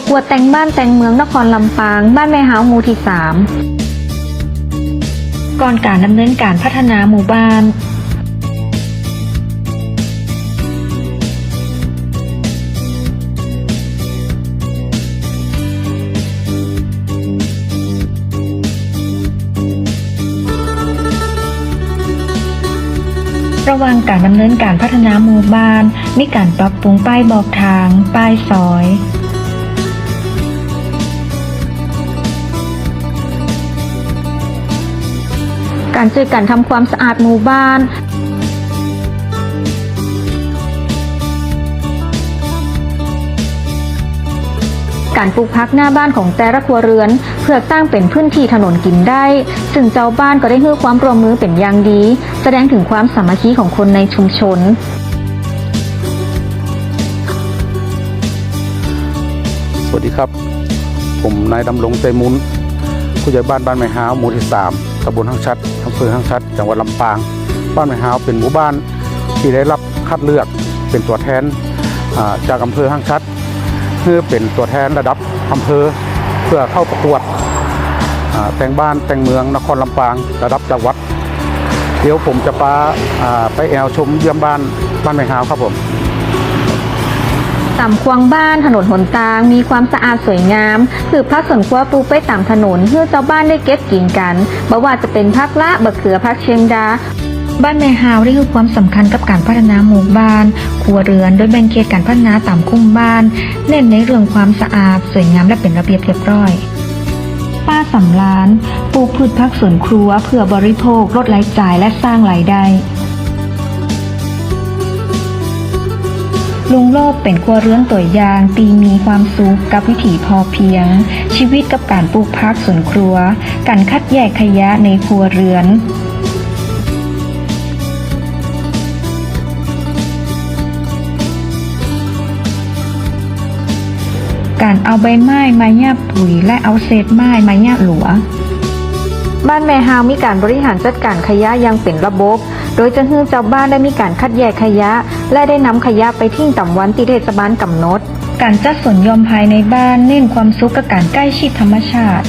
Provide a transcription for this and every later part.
ประกวดแต่งบ้านแต่งเมืองนครลำปาง บ้านแม่หาวหมู่ที่สามก่อนการดำเนินการพัฒนาหมู่บ้านระหว่างการดำเนินการพัฒนาหมู่บ้าน มีการปรับปรุงป้ายบอกทาง ป้ายซอย การช่วยกันทำความสะอาดหมู่บ้านการปลูกพักหน้าบ้านของแต่ละครัวเรือน เพื่อสร้างเป็นพื้นที่ถนนกินได้ ซึ่งเจ้าบ้านก็ได้ให้ความร่วมมือเป็นอย่างดี แสดงถึงความสามัคคีของคนในชุมชน สวัสดีครับ ผมนายดำรงเตมุนผู้ใหญ่บ้านบ้านไม้ฮาวหมู่ที่สามำบลห้างชัดอำเภอห้างชัด จังหวัดลำปาง บ้านไม้ฮาวเป็นหมู่บ้านที่ได้รับคัดเลือกเป็นตัวแทนจากอำเภอห้างชัดเพื่อเป็นตัวแทนระดับอำเภอเพื่อเข้าประกวดแต่งบ้านแต่งเมืองนครลำปางระดับจังหวัด เดี๋ยวผมจะพาอ่าไปแอลชมเยี่ยมบ้านบ้านไม้ฮาวครับผม ตามควงบ้านถนนหนทาง มีความสะอาดสวยงามคือพักสวนครัวปลูกไปตามถนนเพื่อเจ้าบ้านได้เก็บกินกันบ่ว่าจะเป็นพักละบะเขือพักเชียงดาบ้านแม่ฮาวได้ให้ความสำคัญกับการพัฒนาหมู่บ้าน ครัวเรือนโดยแบ่งเขตการพัฒนาตามคุ้มบ้าน เน้นในเรื่องความสะอาด สวยงามและเป็นระเบียบเรียบร้อย ป้าสำล้านปลูกพืชพักสวนครัวเพื่อบริโภคลดรายจ่ายและสร้างรายได้ ลุงโลบเป็นครัวเรือนตัวอย่าง ตีมีความสุขกับวิถีพอเพียง ชีวิตกับการปลูกพักสวนครัว การคัดแยกขยะในครัวเรือนการเอาใบไม้มาหญ้าปุ๋ยและเอาเศษไม้มาหญ้าหลัว บ้านแม่ฮาวมีการบริหารจัดการขยะอยังเป็นระบบ โดยจะให้เจ้าบ้านได้มีการคัดแยกขยะ และได้นำขยะไปทิ้งต่ำวันที่เทศบาลกำหนด การจัดสวนโยมภายในบ้านเน้นความสุขกับการใกล้ชิดธรรมชาติ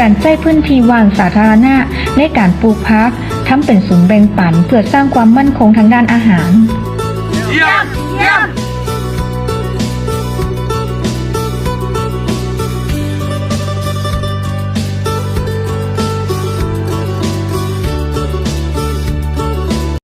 การใช้พื้นที่ว่างสาธารณะในการปลูกพักทำเป็นศูนย์แบ่งปันเพื่อสร้างความมั่นคงทางด้านอาหาร เยี่ยม เยี่ยม